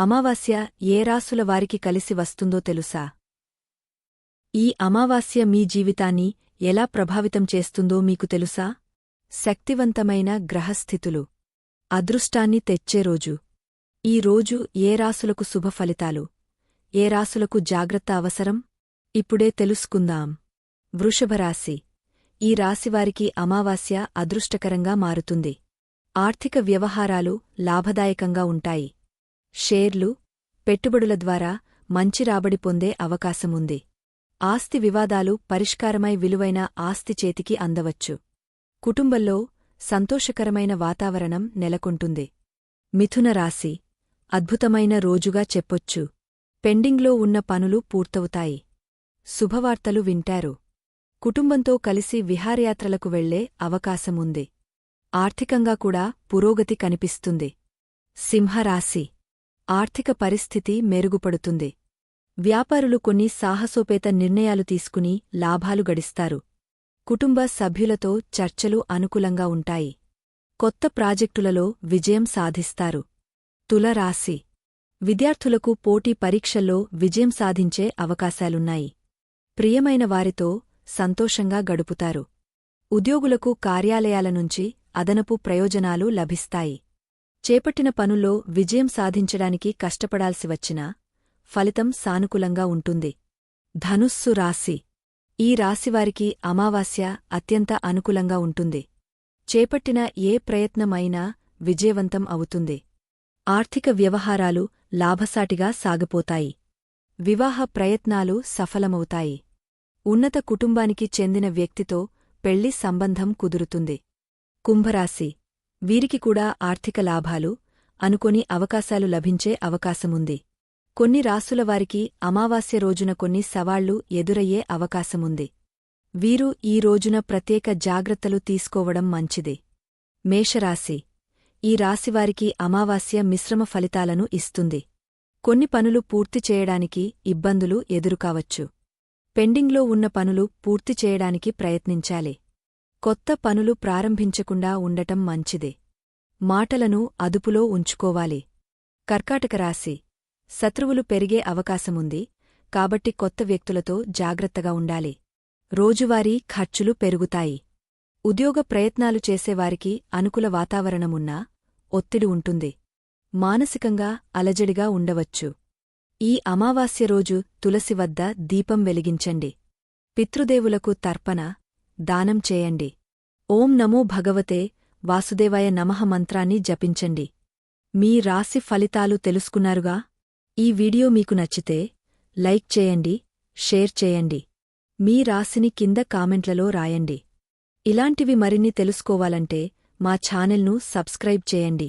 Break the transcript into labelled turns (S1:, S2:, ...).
S1: అమావాస్య ఏ రాసుల వారికి కలిసి వస్తుందో తెలుసా? ఈ అమావాస్య మీ జీవితాన్ని ఎలా ప్రభావితం చేస్తుందో మీకు తెలుసా? శక్తివంతమైన గ్రహస్థితులు. అదృష్టాన్ని తెచ్చే రోజు. ఈ రోజు ఏ రాసులకు శుభ ఫలితాలు? ఏ రాసులకు జాగ్రత్త అవసరం? ఇప్పుడే తెలుసుకుందాం. వృషభరాశి ఈ రాశివారికి అమావాస్య అదృష్టకరంగా మారుతుంది. ఆర్థిక వ్యవహారాలు లాభదాయకంగా ఉంటాయి. షేర్లు పెట్టుబడుల ద్వారా మంచి రాబడి పొందే అవకాశముంది. ఆస్తి వివాదాలు పరిష్కారమై విలువైన ఆస్తి చేతికి అందవచ్చు. కుటుంబంలో సంతోషకరమైన వాతావరణం నెలకొంటుంది. మిథున రాశి అద్భుతమైన రోజుగా చెప్పొచ్చు. పెండింగ్లో ఉన్న పనులు పూర్తవుతాయి. శుభవార్తలు వింటారు. కుటుంబంతో కలిసి విహారయాత్రలకు వెళ్ళే అవకాశముంది. ఆర్థికంగా కూడా పురోగతి కనిపిస్తుంది. సింహరాశి ఆర్థిక పరిస్థితి మెరుగుపడుతుంది. వ్యాపారులు కొన్ని సాహసోపేత నిర్ణయాలు తీసుకుని లాభాలు గడిస్తారు. కుటుంబ సభ్యులతో చర్చలు అనుకూలంగా ఉంటాయి. కొత్త ప్రాజెక్టులలో విజయం సాధిస్తారు. తులరాశి విద్యార్థులకు పోటీ పరీక్షల్లో విజయం సాధించే అవకాశాలున్నాయి. ప్రియమైన వారితో సంతోషంగా గడుపుతారు. ఉద్యోగులకు కార్యాలయాల నుంచి అదనపు ప్రయోజనాలు లభిస్తాయి. చేపట్టిన పనుల్లో విజయం సాధించడానికి కష్టపడాల్సి వచ్చినా ఫలితం సానుకూలంగా ఉంటుంది. ధనుస్సు రాశి. ఈ రాశివారికి అమావాస్య అత్యంత అనుకూలంగా ఉంటుంది. చేపట్టిన ఏ ప్రయత్నమైనా విజయవంతం అవుతుంది. ఆర్థిక వ్యవహారాలు లాభసాటిగా సాగిపోతాయి. వివాహ ప్రయత్నాలు సఫలమవుతాయి. ఉన్నత కుటుంబానికి చెందిన వ్యక్తితో పెళ్ళి సంబంధం కుదురుతుంది. కుంభరాశి. వీరికి కూడా ఆర్థిక లాభాలు అనుకొని అవకాశాలు లభించే అవకాశముంది. కొన్ని రాసులవారికి అమావాస్య రోజున కొన్ని సవాళ్ళు ఎదురయ్యే అవకాశముంది. వీరు ఈ రోజున ప్రత్యేక జాగ్రత్తలు తీసుకోవడం మంచిది. మేషరాశి. ఈ రాశివారికి అమావాస్య మిశ్రమ ఫలితాలను ఇస్తుంది. కొన్ని పనులు పూర్తి చేయడానికి ఇబ్బందులు ఎదురుకావచ్చు. పెండింగ్లో ఉన్న పనులు పూర్తి చేయడానికి ప్రయత్నించాలి. కొత్త పనులు ప్రారంభించకుండా ఉండటం మంచిదే. మాటలను అదుపులో ఉంచుకోవాలి. కర్కాటక రాశి. శత్రువులు పెరిగే అవకాశముంది. కాబట్టి కొత్త వ్యక్తులతో జాగ్రత్తగా ఉండాలి. రోజువారీ ఖర్చులు పెరుగుతాయి. ఉద్యోగ ప్రయత్నాలు చేసేవారికి అనుకూల వాతావరణమున్నా ఒత్తిడి ఉంటుంది. మానసికంగా అలజడిగా ఉండవచ్చు. ఈ అమావాస్య రోజు తులసి వద్ద దీపం వెలిగించండి. పితృదేవులకు తర్పణ దానం చేయండి. ఓం నమో భగవతే వాసుదేవాయ నమః మంత్రాన్ని జపించండి. మీ రాశి ఫలితాలు తెలుసుకున్నారుగా? ఈ వీడియో మీకు నచ్చితే లైక్ చేయండి షేర్ చేయండి. మీ రాశిని కింద కామెంట్లలో రాయండి. ఇలాంటివి మరిన్ని తెలుసుకోవాలంటే మా ఛానల్ను సబ్స్క్రైబ్ చేయండి.